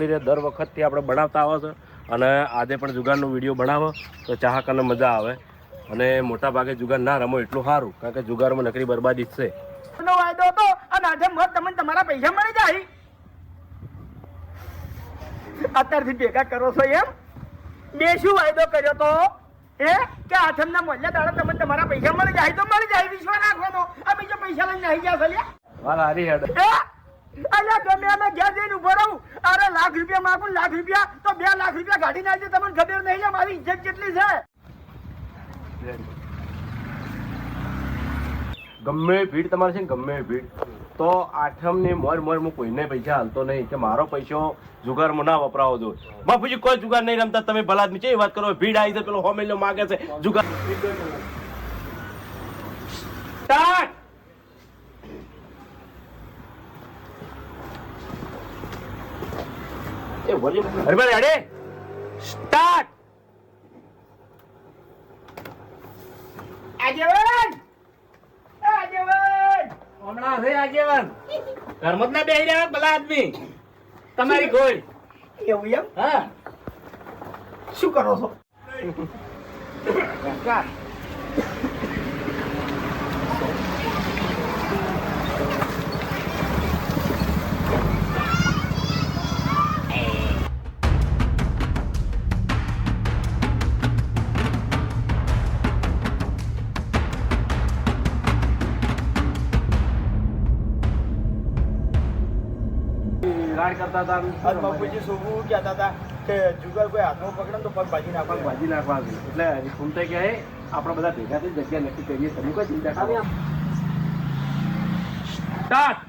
રીતે દર વખતથી આપણે બનાવતા આવે છે. અને આજે પણ જુગારનો વીડિયો બનાવો તો ચાહકને મજા આવે. અને મોટા ભાગે જુગાર ના રમો એટલું સારું કારણ કે જુગારમાં નકરી બરબાદી છે. વાયદો હતો અને આજે મત તમને તમારા પૈસા મળી જાય. અત્યારથી ભેગા કરો છો એમ? બે શું વાયદો કર્યો તો? એ કે આઠમના મોલ્યા દાડા તમને તમારા પૈસા મળી જાય તો મળી જાય વિશ્વાસ રાખવાનો. આ બીજા પૈસા લઈને આવી છો લ્યા. હારી હેડ. અલ્યા ગમે અમે ઘેર જઈને ઊભો રહું. અરે લાખ રૂપિયા માગું, લાખ રૂપિયા, તો બે લાખ રૂપિયા કાઢી નાખજો, તમને ખબર નહીં છે મારી ઇજ્જત કેટલી છે. ગમે ભીડ તમારે છે ને ગમે ભીડ. તો આઠમની મોર મોર હું કોઈને પૈસા હાલતો નહીં કે મારો પૈસો જુગારમાં ના વપરાવો જો. બાપુજી, કોઈ જુગાર નહીં રમતા, તમે ભલા છે, એ વાત કરો. ભીડ આવી છે, પેલો હોમેલો માગે છે, જુગાર. સ્ટાર્ટ! એ વોલ્યુમ હરભાઈ રેડી સ્ટાર્ટ આગેવાન! એ આગેવાન! હમણાં હે આગેવાન. ઘરમાં ના બેહી રહ્યા ભલા આદમી. તમારી ગોળ. એવું એમ? હા. શું કરો છો? રાડ કરતા હતા આજ બાપુજી શું કહેતા હતા કે જુગલ કોઈ હાથમાં પકડે તો પગ ભાજી નાખવા ભાજી નાખવા એટલે ફૂમતે કહે આપણે બધા ભેગા થઈ જગ્યા નક્કી કરીએ. તમે કોઈ ચિંતા કરો. સ્ટાર્ટ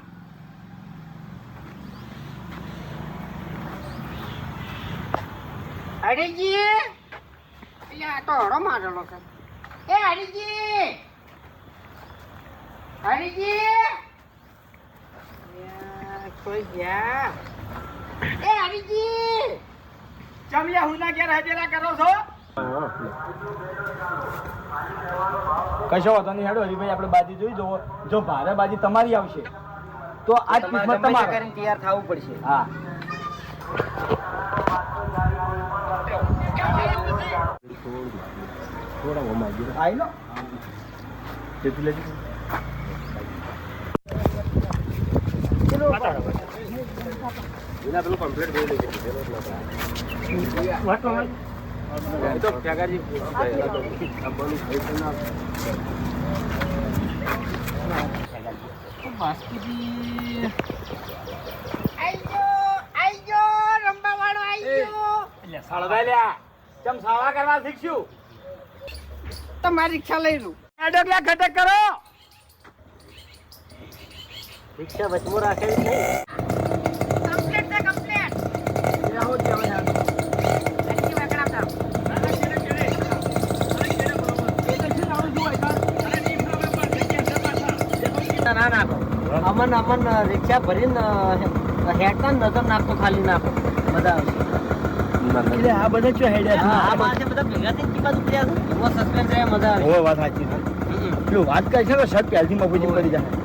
હરીજી એટલે આ તો હરો મારેલો છે. એ હરીજી હરીજી યાર, કોઈ ગયા એ હરીજી ચમિયા હુના ઘેર હાજરા કરો છો? કશો વાંધો નહીં હેડો હરીભાઈ આપણે બાજી જોઈ જુઓ જો ભારે બાજી તમારી આવશે તો આજ કિસ્મત તમારે તૈયાર થવું પડશે. હા. થોડા લો. એના પેલું કમ્પ્લીટ થઈ લેજે પેલો તો ત્યાગાજી તમારી રિક્ષા લઈ લઉં ઘટક કરો. રિક્ષા વચમાં રાખેલી નહીં અમન અમન રિક્ષા ભરીને હેડતા નજર નાખતો ખાલી નાખો બધા એટલે આ બધા શું હેડ્યા આ બધા ભેગા થઈને કી બાજુ ગયા છે. એવો સસ્પેન્સ રહે મજા આવે. ઓ વાત સાચી પેલું વાત કરે છે તો શર્ટ પહેલથી મફુજી કરી જાય.